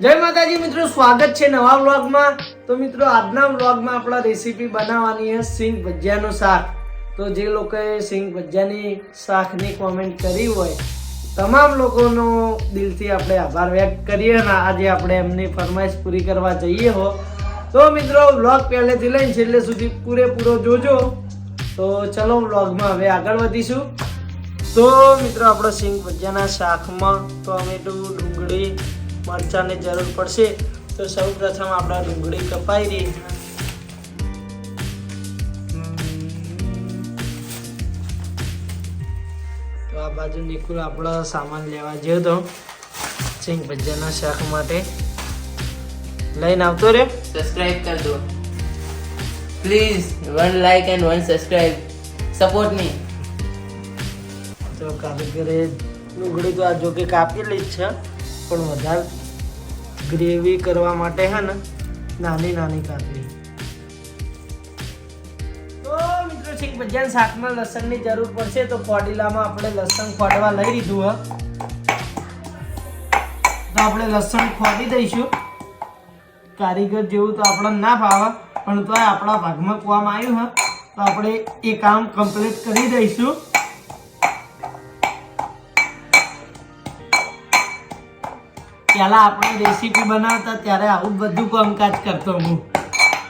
જય માતાજી મિત્રો, સ્વાગત છે નવા વ્લોગમાં. તો મિત્રો, આજના વ્લોગમાં આપણા રેસીપી બનાવવાની છે સિંગ ભજીયાનું શાક. તો જે લોકોએ સિંગ ભજીયાની શાકની કોમેન્ટ કરી હોય, તમામ લોકોનો દિલથી આપણે આભાર વ્યક્ત કરીએ અને આજે આપણે એમની ફરમાઈશ પૂરી કરવા જઈએ હો. તો મિત્રો, વ્લોગ પહેલેથી લઈને છેલ્લે સુધી પૂરેપૂરો જોજો. તો ચલો વ્લોગમાં હવે આગળ વધીશું. તો મિત્રો, આપણે સિંગ ભજીયાના શાકમાં ટોમેટું, ડુંગળી મરચાંની જરૂર પડશે તો સૌ પ્રથમ આપણે ડુંગળી કપાઈ રહી. તો આ બાજુ નિકુલ આપણો સામાન લેવા જયો તો સિંગ ભજનના શાક માટે. લઈને આવતો રહ્યો? સબસ્ક્રાઇબ કરજો please one like and one subscribe support me તો કારીગરે ડુંગળી તો આ જોકે કાપી લઈ છે. પણ વધારે ગ્રેવી કરવા માટે હે ને, નાની નાની કાપી તો મિત્રો છે ભજીયાના શાકમાં લસણની જરૂર પડશે, તો કોડીલામાં આપણે લસણ ખોડવા લઈ લીધું, હ. તો આપણે લસણ ફોડી દઈશું. કારીગર જેવું તો આપણને ના ભાવે પણ તો આપણા ભાગમાં કોવામાં આવ્યું, હ. તો આપણે એ કામ કમ્પ્લીટ કરી દઈશું. પહેલા આપણે રેસીપી બનાવતા ત્યારે આવું બધું કામકાજ કરતો હું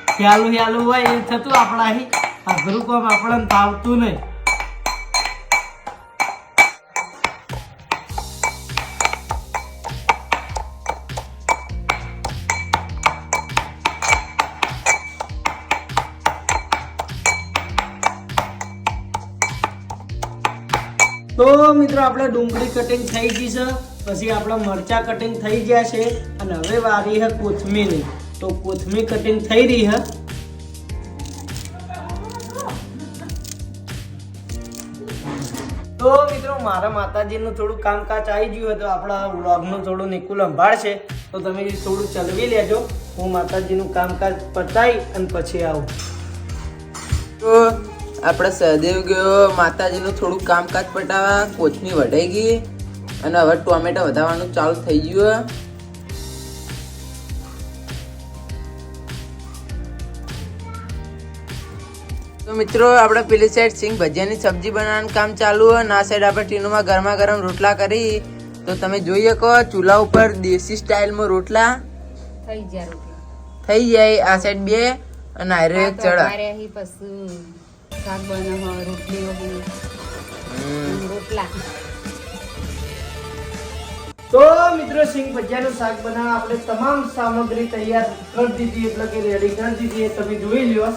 ખ્યાલું ખ્યાલું હોય એ થતું આપણા અહીં અઘરું કામ આપણને ફાવતું નહીં તો મિત્રો આપણે ડુંગળી કટિંગ થઈ ગઈ છે પછી આપણા મરચા કટિંગ થઈ ગયા છે અને હવે વારી હે કોથમીરની. તો કોથમીર કટિંગ થઈ રહી હે. તો મિત્રો, મારા માતાજીનું થોડું કામકાજ આવી ગયું હતું આપણા વ્લોગનું થોડું નિકુલ સંભાળશે તો તમે થોડું ચલવી લેજો. હું માતાજીનું કામકાજ પતાવી અને પછી આવું. તો આપણે સહદેવ ગયો. માતાજીનું થોડું કામકાજ પટાવા કોથમી વઢાઈ ગઈ. અને હવે ટોમેટો વધારવાનું ચાલુ થઈ ગયું તો મિત્રો આપણે પેલી સાઈડ સિંગ ભજીયાની સબ્જી બનાવવાનું કામ ચાલુ હોય અને આ સાઈડ આપણે ટીનુમાં ગરમા ગરમ રોટલા કરી. તો તમે જોઈ શકો ચૂલા ઉપર દેશી સ્ટાઇલમાં રોટલા થઈ જાય થઈ જાય આ સાઈડ બે અને આયરો એક ચડા. રોટલા. તો મિત્રો, સિંગ ભજીયાનું શાક બનાવવા આપણે તમામ સામગ્રી તૈયાર કરી દીધી, એટલે કે રેડી કરી દીધી. એ તમે જોઈ લ્યો.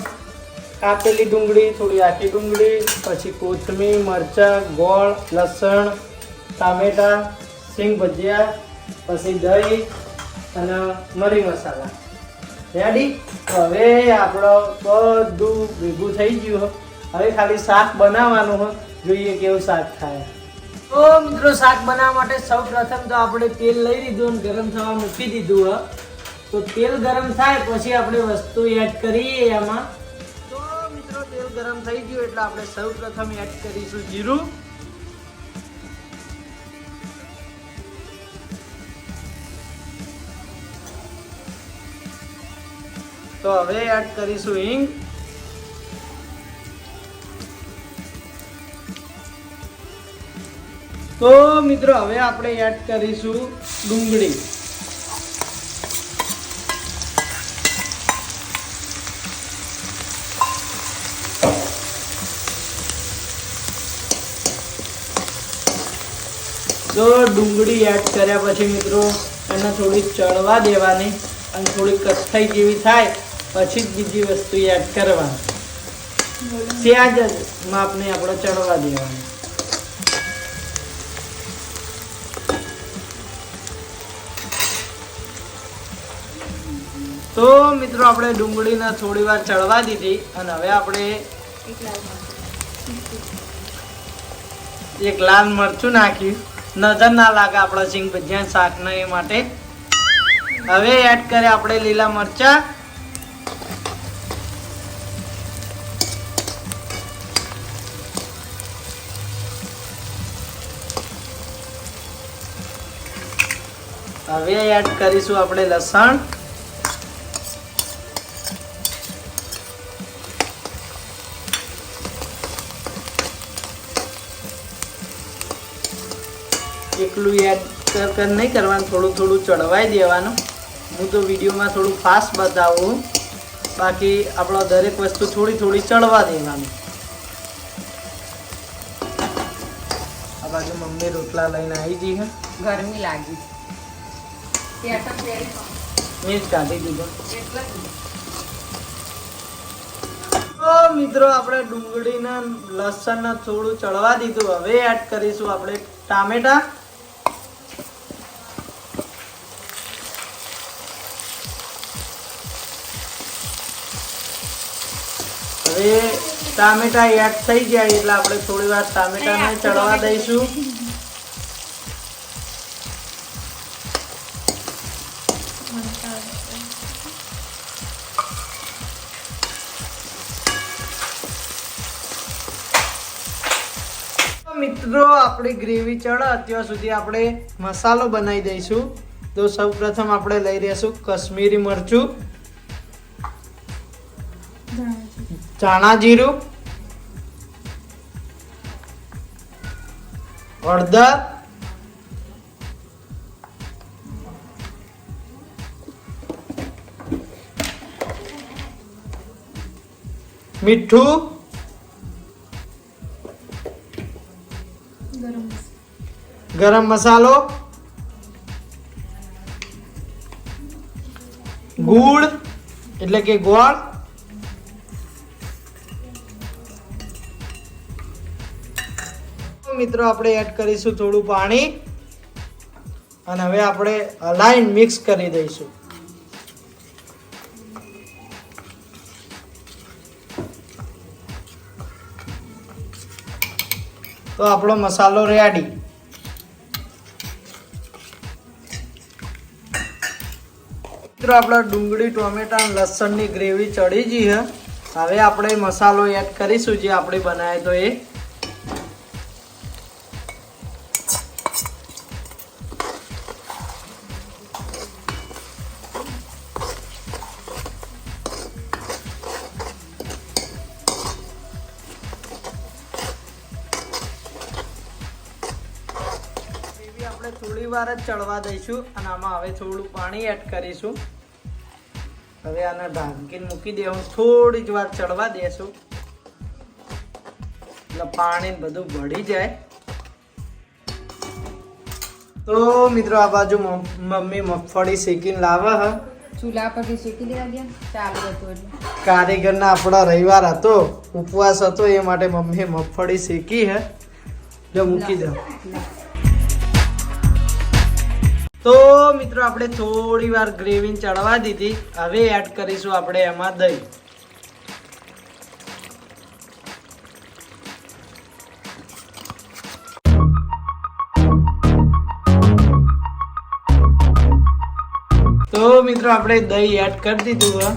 કાપેલી ડુંગળી, થોડી આખી ડુંગળી, પછી કોથમીર, મરચાં, ગોળ, લસણ, ટામેટાં, સિંગ ભજીયા, પછી દહીં અને મરી મસાલા. રેડી હવે આપણો બધું ભેગું થઈ ગયું. હવે ખાલી શાક બનાવવાનું જોઈએ કેવું શાક થાય. તો મિત્રો શાક બનાવવા માટે સૌ પ્રથમ તો આપણે તેલ લઈ લીધું અને ગરમ થવા મૂકી દીધું, હ. તો તેલ ગરમ થાય પછી આપણે વસ્તુ એડ કરીએ એમાં. તો મિત્રો, તેલ ગરમ થઈ ગયું એટલે આપણે સૌ પ્રથમ એડ કરીશું જીરું. તો હવે એડ કરીશું હિંગ. તો મિત્રો હવે આપણે એડ કરીશું ડુંગળી. તો ડુંગળી એડ કર્યા પછી મિત્રો એને થોડી ચડવા દેવાની અને થોડી કથાઈ જેવી થાય પછી જ બીજી વસ્તુ એડ કરવાની. ત્યાં જ માપને આપણે ચડવા દેવાની. તો મિત્રો આપણે ડુંગળીને થોડી વાર ચડવા દીધી અને હવે આપણે એક લાલ મરચું નાખ્યું. નજર ના લાગે આપણા સિંગ ભજીયા શાકને એ માટે. હવે એડ કરે આપણે લીલા મરચા. હવે એડ કરીશું આપણે લસણ. એકલું એડ કર કર નહીં કરવાનું થોડું થોડું ચડવાઈ દેવાનું. હું તો વિડીયોમાં થોડું ફાસ્ટ બતાવું. બાકી આપણો દરેક વસ્તુ થોડી થોડી ચડવા દેવાની. આ બાજુ મમ્મી રોટલા લઈને આવી ગઈ હે. ગરમી લાગી. મિર્ચ કાઢી દીધો. તો મિત્રો આપણે ડુંગળીના લસણ થોડું ચડવા દીધું. હવે એડ કરીશું આપણે ટામેટા. હવે ટામેટા એડ થઈ જાય એટલે આપણે થોડી વાર ટામેટાને ચડવા દઈશું. તો મિત્રો આપણી ગ્રેવી ચડે અત્યાર સુધી આપણે મસાલો બનાવી દઈશું. તો સૌ પ્રથમ આપણે લઈ રહીશું કશ્મીરી મરચું. ધાણા જીરું હળદર મીઠું ગરમ મસાલો ગુળ એટલે કે ગોળ મિત્રો, આપણે એડ કરીશું થોડું પાણી. અને હવે આપણે અલાઈન મિક્સ કરી દઈશું. તો આપણો મસાલો રેડી મિત્રો, આપણા ડુંગળી, ટોમેટા લસણની ગ્રેવી ચડી ગઈ છે. હવે આપણે મસાલો એડ કરીશું જે આપણે બનાવ્યો તો એ. ગ્રેવી આપણે થોડી વાર જ ચડવા દઈશું અને આમાં હવે થોડું પાણી એડ કરીશું. હવે આને ઢાંકીને મૂકી દેવું થોડી જ વાર ચડવા દેશું. એટલે પાણી બધું ભળી જાય. તો મિત્રો આ બાજુ મમ્મી મગફળી શેકીને લાવે હ. ચૂલા પરથી શેકી લેવા ગયા? ચાલુ હતું એટલે. કારીગરના આપણા રવિવાર હતો ઉપવાસ હતો એ માટે મમ્મીએ મગફળી શેકી હે. જો મૂકી દો. તો મિત્રો, આપણે થોડી વાર ગ્રેવી ચડવા દીધી. હવે એડ કરીશું આપણે એમાં દહીં. તો મિત્રો, આપણે દહીં એડ કરી દીધું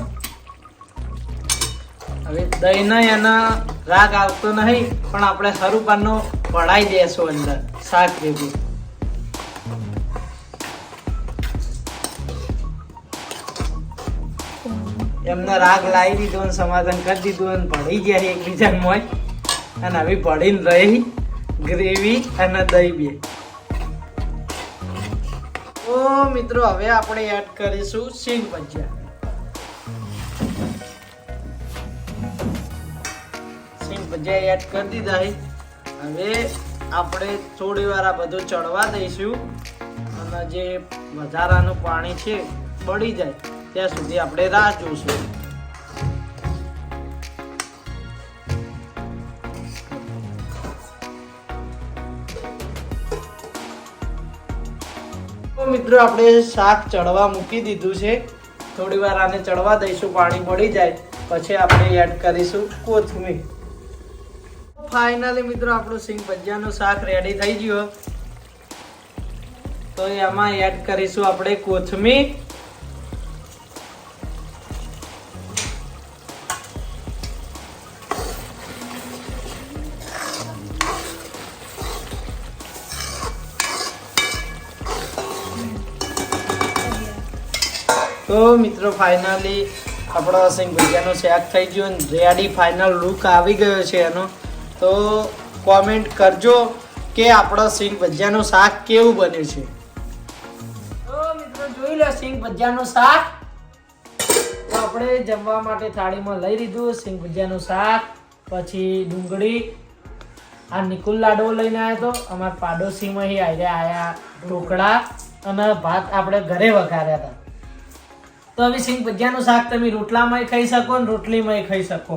હવે દહીં ને એના રાગ આવતો નહીં, પણ આપણે હરુપાનો પડાઈ દેશું અંદર, શાક ભેગું. એમને રાગ લાવી દીધો અને સમાધાન કરી દીધું અને ભળી ગયા એકબીજા મોય અને હવે ભળીને રહી ગ્રેવી અને દહીં બે. તો મિત્રો, હવે આપણે એડ કરીશું સિંગ ભજીયા. સિંગ ભજીયા એડ કરી દીધા હે હવે આપણે થોડી વાર આ બધું ચડવા દઈશું. અને જે વધારાનું પાણી છે, બળી જાય. ત્યાં સુધી આપણે રાહ જોઈશું મિત્રો, આપણે શાક ચડવા મૂકી દીધું છે. થોડી વાર આને ચડવા દઈશું, પાણી પડી જાય. પછી આપણે એડ કરીશું કોથમીર. ફાઇનલી મિત્રો, આપણું સિંગ ભજીયાનું શાક રેડી થઈ ગયું. તો એમાં એડ કરીશું આપણે કોથમીર. મિત્રો ફાઇનલી આપણો સિંગ ભજીયાનો શાક થઈ ગયો અને રેડી ફાઇનલ લુક આવી ગયો છે એનો. તો કોમેન્ટ કરજો કે આપણો સિંગ ભજીયાનું શાક કેવું બન્યું છે. તો મિત્રો, જોઈ લો સિંગ ભજીયાનું શાક. તો આપણે જમવા માટે થાળીમાં લઈ લીધું સિંગ ભજીયાનું શાક, પછી ડુંગળી, આ નિકુલ લાડવો લઈને આવ્યો હતો અમારા પાડોશીમાં અહીં આવ્યા આયા ઢોકળા અને ભાત આપણે ઘરે વઘાર્યા હતા. તો હવે સિંગ ભજીયાનું શાક તમે રોટલામાંય ખાઈ શકો ને રોટલીમાંય ખાઈ શકો.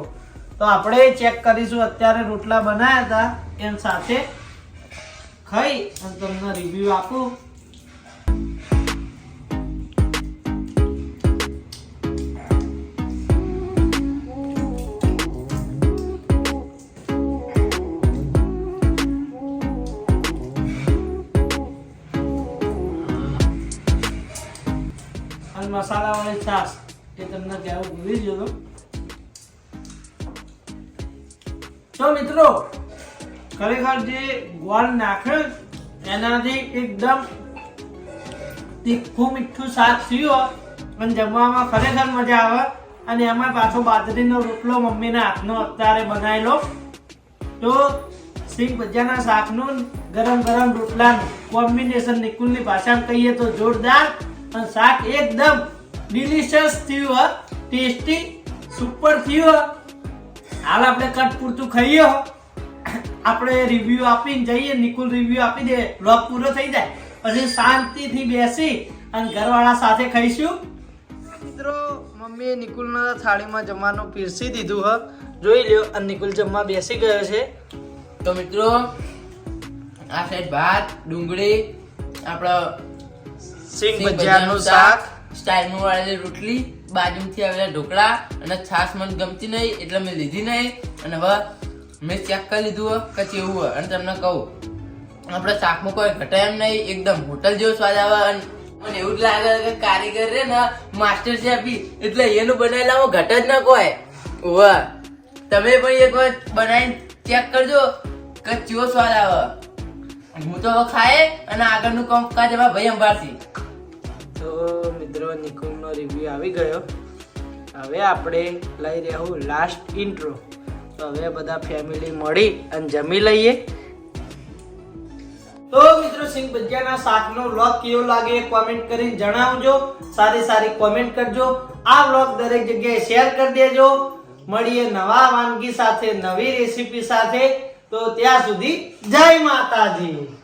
તો આપણે ચેક કરીશું અત્યારે રોટલા બનાવ્યા હતા એમ સાથે ખાઈ અને તમને રિવ્યૂ આપું. અને મસાલા વાળી છાશ એ તમને કહેવું ભૂલી ગયો તો. મિત્રો, ખરેખર જે ગોળ નાખે, એનાથી એકદમ તીખું મીઠું શાક થયું અને જમવામાં ખરેખર મજા આવે અને એમાં પાછો બાજરીનો રોટલો મમ્મીના હાથનો અત્યારે બનાવેલો તો સિંગ ભજીયાના શાકનું ગરમ ગરમ રોટલાનું કોમ્બિનેશન નિકુલની ભાષામાં કહીએ તો જોરદાર અને શાક એકદમ ડિલિશિયસ થયું હો. ટેસ્ટી સુપર થયું હો. હાલ આપણે કટ પૂરતું ખાઈએ હો. આપણે રિવ્યુ આપીને જઈએ નિકુલ રિવ્યુ આપી દે બ્લોગ પૂરો થઈ જાય. પછી શાંતિથી બેસી અને ઘરવાળા સાથે ખાઈશું. મિત્રો મમ્મીએ નિકુલના થાળીમાં જમવાનું પીરસી દીધું હ. જોઈ લ્યો અને નિકુલ જમવા બેસી ગયો છે. તો મિત્રો આ સાઈડ ભાત ડુંગળી આપણો સિંગ ભજીયાનું શાક. સ્ટાઈલમાં વાળેલી રોટલી બાજુથી આવેલા ઢોકળા અને છાશ મને ગમતી નહીં એટલે મેં લીધી નહીં. અને હવે મેં ચેક કરી લીધું કે કેવું હોય. અને તમને કહું આપણે શાકમાં કોઈ ઘટે એમ નહીં. એકદમ હોટલ જેવો સ્વાદ આવે અને મને એવું જ લાગે કે કારીગર રે ને માસ્ટર છે એટલે એનું બનાવેલામાં ઘટ જ ના કોઈ વાહ તમે પણ એક વાર બનાવીને ચેક કરજો કે કેવો સ્વાદ આવે. હું તો ખાય અને આગળનું કામ કાજ એમાં ભાઈ અંબારથી તો મિત્રો નિકુલનો રિવ્યુ આવી ગયો. હવે આપણે લઈ રહ્યું લાસ્ટ ઇન્ટ્રો તો હવે બધા ફેમિલી મળી અને જમી લઈએ. તો મિત્રો સિંગ ભજીયાના શાકનો વ્લોગ કેવો લાગે એ કોમેન્ટ કરીને જણાવજો. સારી સારી કોમેન્ટ કરજો. આ વ્લોગ દરેક જગ્યાએ શેર કરી દેજો. મળીએ નવા વાનગી સાથે નવી રેસીપી સાથે. તો ત્યાં સુધી જય માતાજી.